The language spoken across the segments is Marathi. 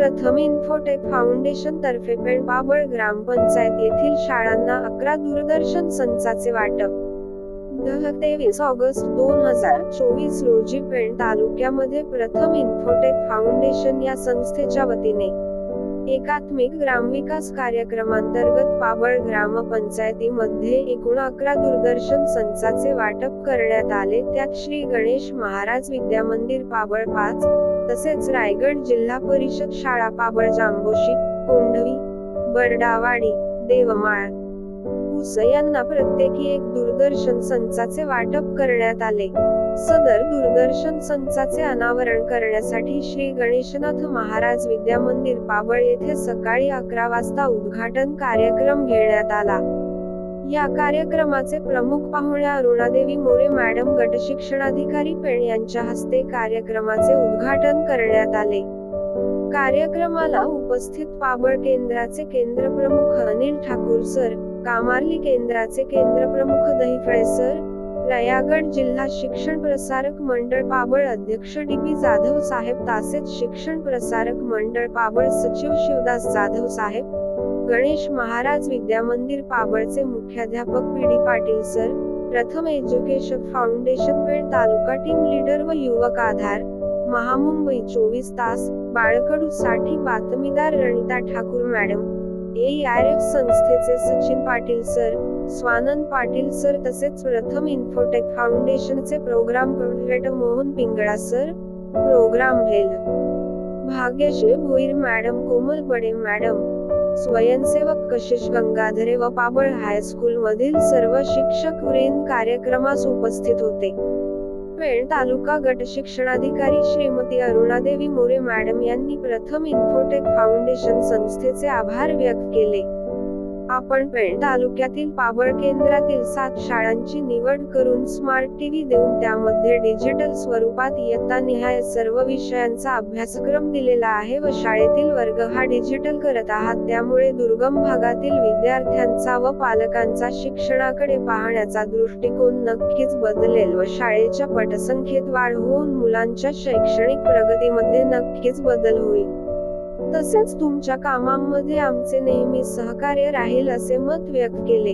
प्रथम इन्फोटेक फाउंडेशन तर्फे पेणपाबळ ग्रामपंचायत येथील शाळांना अकरा दूरदर्शन संचाचे वाटप. तेवीस ऑगस्ट दोन हजार चोवीस रोजी पेण तालुक्यामध्ये प्रथम इन्फोटेक फाउंडेशन या संस्थेच्या वतीने एकात्मिक ग्रामविकास कार्यक्रमांतर्गत पाबळ ग्रामपंचायतीमध्ये एकूण अकरा दूरदर्शन संचाचे वाटप करण्यात आले. त्यात श्री गणेश महाराज विद्या मंदिर पाबळ पाच तसेच रायगड जिल्हा परिषद शाळा पाबळ जांबोशी कोंढवी बरडावाडी देवमाळ. ऊस यांना प्रत्येकी एक दूरदर्शन संचाचे वाटप करण्यात आले. सदर दूरदर्शन संचाचे अनावरण करण्यासाठी श्री गणेशनाथ महाराज विद्या मंदिर पाबळ येथे सकाळी अकरा वाजता उद्घाटन कार्यक्रम घेण्यात आला. या कार्यक्रमाचे प्रमुख पाहुण्या अरुणादेवी मोरे मॅडम गट शिक्षणाधिकारी पेण यांच्या हस्ते कार्यक्रमाचे उद्घाटन करण्यात आले. कार्यक्रमाला उपस्थित पाबळ केंद्राचे केंद्रप्रमुख अनिल ठाकूर सर कामार्ली केंद्राचे केंद्रप्रमुख दहिफळे सर रयागड जिल्हा शिक्षण प्रसारक मंडळ पाबळ अध्यक्ष डी पी जाधव साहेब तसेच शिक्षण प्रसारक मंडळ पाबळ सचिव शिवदास जाधव साहेब गणेश महाराज विद्या मंदिर पाबळचे मुख्याध्यापक P D Patil sir Pratham education foundation Pen taluka team leader व युवक आधार महामुंबई चोवीस तास बाळकडू साठी बातमीदार Ranita Thakur madam A R F संस्थेचे सचिन पाटील सर स्वानंद पाटील सर तसेच प्रथम इन्फोटेक फाउंडेशनचे program coordinator Mohan Pingala sir program भेल भाग्यश्री भोईर मॅडम कोमल बडे मॅडम स्वयंसेवक कशिश गंगाधरे व पाबळ हायस्कूल मधील सर्व शिक्षक वृंद कार्यक्रमास उपस्थित होते. पेण तालुका गट शिक्षणाधिकारी श्रीमती अरुणादेवी मोरे मॅडम यांनी प्रथम इन्फोटेक फाउंडेशन संस्थेचे आभार व्यक्त केले. आपण पेण तालुक्यातील पाबळ केंद्रातील सात शाळांची निवड करून स्मार्ट टीव्ही देऊन त्यामध्ये डिजिटल स्वरूपात इयत्ता निहाय सर्व विषयांचा अभ्यासक्रम दिलेला आहे व शाळेतील वर्ग हा डिजिटल करत आहात. त्यामुळे दुर्गम भागातील विद्यार्थ्यांचा व पालकांचा शिक्षणाकडे पाहण्याचा दृष्टिकोन नक्कीच बदलेल व शाळेच्या पटसंख्येत वाढ होऊन मुलांच्या शैक्षणिक प्रगतीमध्ये नक्कीच बदल होईल. तसेच तुमच्या कामांमध्ये आमचे नेहमी सहकार्य राहील असे मत व्यक्त केले.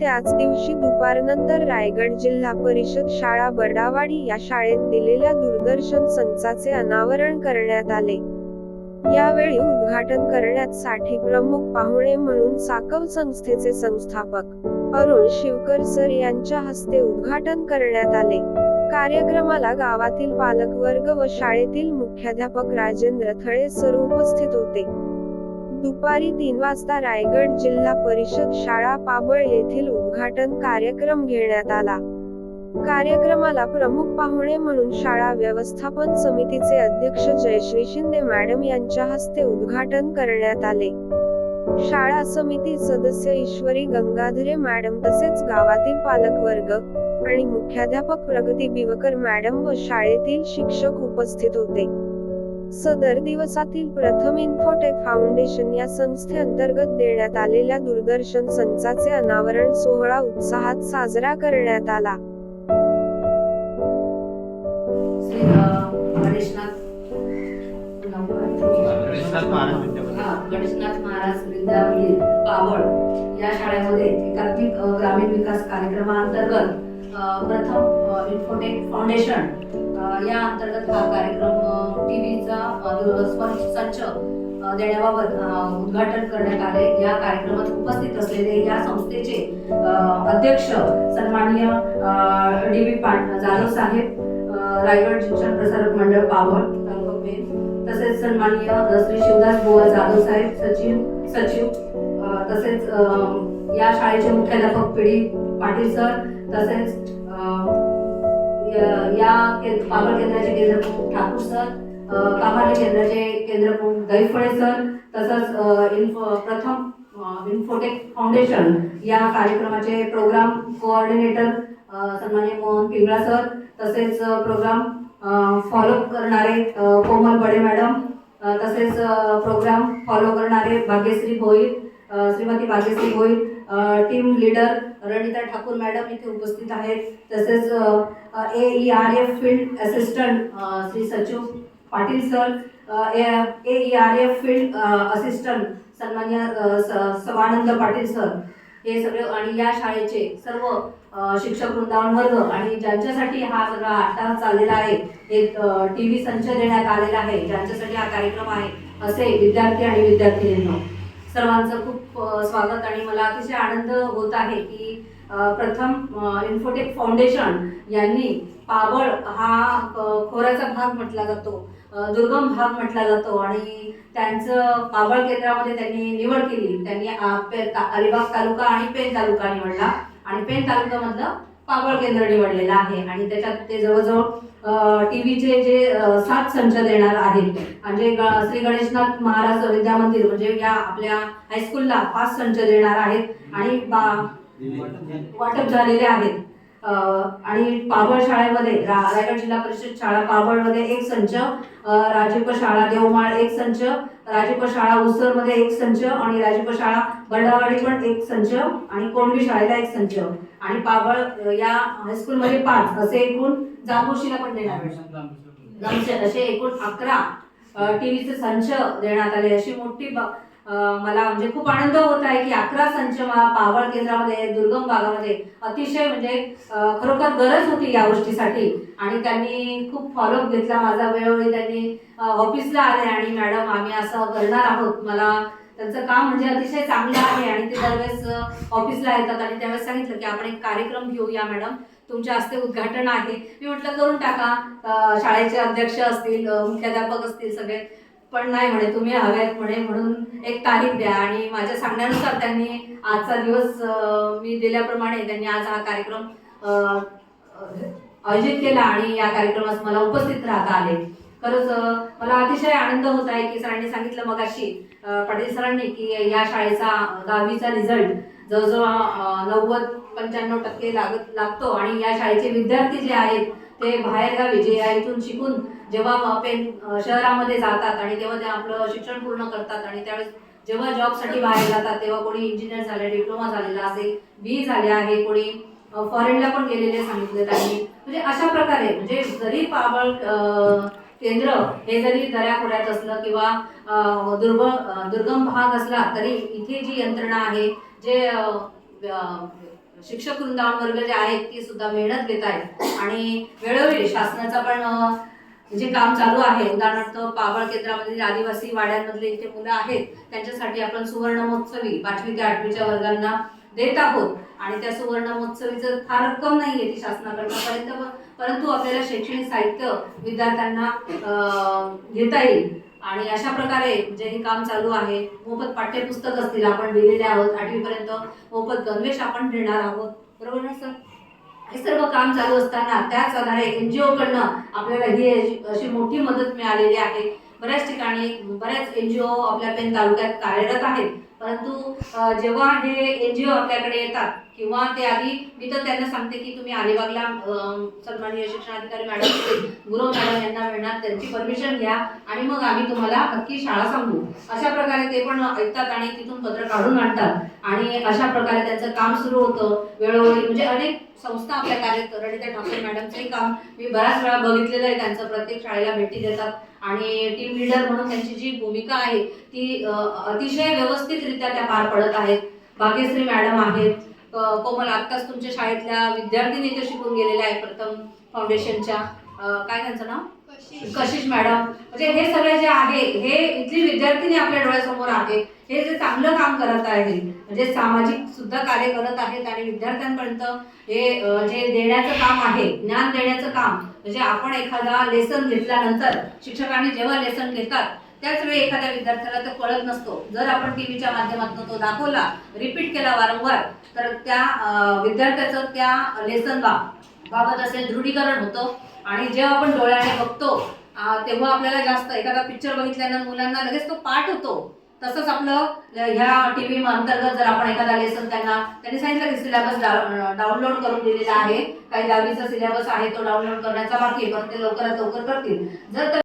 त्याच दिवशी दुपारनंतर रायगड जिल्हा परिषद शाळा बर्डावाडी या शाळेत दिलेल्या दूरदर्शन संचाचे अनावरण करण्यात आले. यावेळी उद्घाटन करण्यासाठी प्रमुख पाहुणे म्हणून साकव संस्थेचे संस्थापक अरुण शिवकर सर यांच्या हस्ते उद्घाटन करण्यात आले. कार्यक्रमाला गावातील पालकवर्ग व शाळेतील मुख्याध्यापक राजेंद्र थळे सर उपस्थित होते. दुपारी तीन वाजता रायगड जिल्हा परिषद शाळा पाबळ येथील उद्घाटन कार्यक्रम घेण्यात आला. कार्यक्रमाला प्रमुख पाहुणे म्हणून शाळा व्यवस्थापन समितीचे अध्यक्ष जयश्री शिंदे मॅडम यांच्या हस्ते उद्घाटन करण्यात आले. शाळा समिती सदस्य ईश्वरी गंगाधरे मॅडम तसेच गावातील पालकवर्ग आणि मुख्याध्यापक प्रगती बिवकर मॅडम व शाळेतील शिक्षक उपस्थित होते. सदर दिवसातील प्रथम इन्फोटेक फाउंडेशन या संस्थेअंतर्गत देण्यात आलेल्या दूरदर्शन संचाचे अनावरण सोहळा उत्साहात साजरा करण्यात आला. गणेशनाथ महाराज विद्यापीठ. पाबळ या शाळेमध्ये एकात्मिक ग्रामीण विकास कार्यक्रमाअंतर्गत प्रथम इन्फोटेक फाउंडेशन या अंतर्गत हा कार्यक्रम टीव्हीचा संच देण्याबाबत उद्घाटन करण्यात आले. या कार्यक्रमात उपस्थित असलेले या संस्थेचे अध्यक्ष सन्माननीय डी बी जाधव साहेब रायगड शिक्षण प्रसारक मंडळ पावड तालुका तसेच सन्माननीय श्री शिवदास बुवा जाधव साहेब सचिव सचिव तसेच या शाळेचे मुख्याध्यापक पिढी पाटील सर तसेच या पावर पाबळ केंद्राचे केंद्रप्रमुख ठाकूर सर कामाली कामाले केंद्राचे केंद्रप्रमुख दैफळे सर तसंच इन्फो प्रथम इन्फोटेक फाउंडेशन या कार्यक्रमाचे प्रोग्राम कोऑर्डिनेटर सन्मान्य मोहन पिंगळा सर तसेच प्रोग्राम फॉलो करणारे कोमल बडे मॅडम तसेच प्रोग्राम फॉलो करणारे Bhagyashree Bhoir Shrimati Bhagyashree Bhoir team leader Ranita Thakur madam इथे उपस्थित आहेत. तसेच A E R F field assistant Shri सचिव Patil sir A E R F field assistant सन्मान्य सवानंद पाटील सर हे सगळे आणि या शाळेचे सर्व शिक्षक वृंदावन वर्ग आणि ज्यांच्यासाठी हा सगळा आठा चाललेला आहे एक टी व्ही संच देण्यात आलेला आहे ज्यांच्यासाठी हा कार्यक्रम आहे असे विद्यार्थी आणि विद्यार्थिनींना. सर्वांचं खूप स्वागत आणि मला अतिशय आनंद होत आहे की प्रथम इन्फोटेक फाउंडेशन यांनी पाबळ हा खोऱ्याचा भाग म्हटला जातो दुर्गम भाग म्हटला जातो आणि त्यांचं पाबळ केंद्रामध्ये त्यांनी निवड केली. त्यांनी अलिबाग तालुका आणि पेन तालुका निवडला आणि पेन तालुक्यामधलं पाबळ केंद्र निवडलेलं आहे आणि त्याच्यात ते जवळजवळ टीव्हीचे जे सात संच देणार आहेत. म्हणजे श्री गणेशनाथ महाराज विद्या मंदिर म्हणजे या आपल्या हायस्कूलला पाच संच देणार आहेत. आणि वाटप झालेले आहेत. आणि पाबळ शाळेमध्ये रायगड जिल्हा परिषद शाळा पाबळमध्ये एक संच अ, राजीव शाळा देवमाळ एक संच राजीव शाळा उसरमध्ये एक संच आणि राजीव शाळा बर्डावाडी पण एक संच आणि कोंडवी शाळेला एक संच. आणि पाबळ या हायस्कूलमध्ये पाच असे एकूण जांभूशीला पण देणार असे एकूण अकरा टीव्हीचे संच देण्यात आले. अशी मोठी मला म्हणजे खूप आनंद होत आहे की अकरा संच मला पावळ केंद्रामध्ये दुर्गम भागामध्ये अतिशय म्हणजे खरोखर गरज होती या गोष्टीसाठी. आणि त्यांनी खूप फॉलोअप घेतला माझा वेळोवेळी त्यांनी ऑफिसला आले आणि मॅडम आम्ही असं करणार आहोत. मला त्यांचं काम म्हणजे अतिशय चांगलं आहे आणि ते दरवेळेस ऑफिसला येतात आणि त्यावेळेस सांगितलं की आपण एक कार्यक्रम घेऊया मॅडम तुमच्या हस्ते उद्घाटन आहे. मी म्हटलं करून टाका. शाळेचे अध्यक्ष असतील मुख्याध्यापक असतील सगळे. पण नाही म्हणे तुम्ही हव्यात म्हणे म्हणून एक तारीख द्या. आणि माझ्या सांगण्यानुसार त्यांनी आजचा दिवस मी दिल्याप्रमाणे त्यांनी आज हा कार्यक्रम आयोजित केला आणि या कार्यक्रमास मला उपस्थित राहता आले. खरंच मला अतिशय आनंद होत आहे की सरांनी सांगितलं मग अशी पाटील सरांनी की या शाळेचा दहावीचा रिझल्ट जवळजवळ नव्वद पंच्याण्णव टक्के लागत लागतो. आणि या शाळेचे विद्यार्थी जे आहेत ते बाहेरगावी जे या इथून शिकून जेव्हा म- पेन शहरामध्ये जातात आणि तेव्हा ते आपलं शिक्षण पूर्ण करतात आणि त्यावेळेस जेव्हा जॉबसाठी बाहेर जातात तेव्हा कोणी इंजिनियर झाले डिप्लोमा झालेला असेल बी झाले आहे कोणी फॉरेनला पण गेलेले सांगितले त्यांनी. म्हणजे अशा प्रकारे म्हणजे जरी पाबळ केंद्र हे जरी दऱ्याखोऱ्यात असलं किंवा दुर्ब दुर्गम भाग असला तरी इथे जी यंत्रणा आहे जे शिक्षक वृंदावन वर्ग जे आहेत ते सुद्धा मेहनत घेत आहेत. आणि वेळोवेळी शासनाचा पण जे काम चालू आहे उदाहरणार्थ पाबळ केंद्रामधील आदिवासी वाड्यांमधले जे मुलं आहेत त्यांच्यासाठी आपण सुवर्ण महोत्सवी पाचवी ते आठवीच्या वर्गांना देत आहोत. आणि त्या सुवर्ण महोत्सवीचं फार रक्कम नाही आहे ती शासनाकडनं परंतु आपल्याला शैक्षणिक साहित्य विद्यार्थ्यांना घेता येईल. आणि अशा प्रकारे जे हे काम चालू आहे. मोफत पाठ्यपुस्तक असतील आपण दिलेले आहोत. आठवीपर्यंत मोफत गणवेश आपण देणार आहोत. बरोबर ना सर? हे सर्व काम चालू असताना त्याच आधारे एन जी कडनं आपल्याला ही अशी- अशी मोठी मदत मिळालेली आहे. बऱ्याच ठिकाणी बऱ्याच एन जी ओ आपल्या पेन तालुक्यात कार्यरत आहेत. परंतु जेव्हा हे एन जी ओ आपल्याकडे येतात किंवा ते आधी मी तर त्यांना सांगते की तुम्ही अलिबागला अ, सन्माननीय शिक्षणाधिकारी मॅडम गुरु मॅडम यांना मिळणार त्यांची परमिशन घ्या आणि मग आम्ही तुम्हाला नक्की शाळा सांगू. अशा प्रकारे ते पण ऐकतात आणि तिथून पत्र काढून आणतात. आणि अशा प्रकारे त्यांचं काम सुरू होतं. वेळोवेळी म्हणजे अनेक संस्था आपल्या कार्यरत रणिता ठाकरे मॅडमचंही काम मी बऱ्याच वेळा बघितलेलं आहे त्यांचं. प्रत्येक शाळेला भेटी देतात. आणि टीम लीडर म्हणून त्यांची जी भूमिका आहे ती अतिशय व्यवस्थितरित्या त्या पार पडत आहेत. भाग्यश्री मॅडम आहेत. कोमल आत्ताच तुमच्या शाळेतल्या विद्यार्थिनी इथे शिकून गेलेल्या आहे प्रथम फाउंडेशनच्या काय त्यांचं नाव? कशिश मॅडम म्हणजे हे सगळे जे आहे हे इथली विद्यार्थिनी आपल्या डोळ्यासमोर आहे. हे जे चांगलं काम करत आहे म्हणजे सामाजिक सुद्धा कार्य करत आहेत आणि विद्यार्थ्यांपर्यंत हे जे देण्याचं काम आहे ज्ञान देण्याचं काम म्हणजे आपण एखादा लेसन घेतल्यानंतर शिक्षकांनी जेव्हा लेसन घेतात त्याच वेळी एखाद्या विद्यार्थ्याला तो कळत नसतो. जर आपण टीव्हीच्या माध्यमातून तो दाखवला रिपीट केला वारंवार तर त्या विद्यार्थ्याचं त्या लेसन बाबत असे दृढीकरण होतं. आणि जेव्हा आपण डोळ्याने बघतो तेव्हा आपल्याला जास्त एखादा पिक्चर बघितल्यानंतर मुलांना लगेच तो पाठ होतो. तसंच आपलं ह्या टी व्ही अंतर्गत जर आपण एखादा लेसन त्यांना त्यांनी सांगितलं की सिलेबस डाउनलोड करून दिलेला आहे. काही दहावीचा सिलेबस आहे तो डाउनलोड करण्याचा बाकी पण ते लवकरात लवकर करतील. जर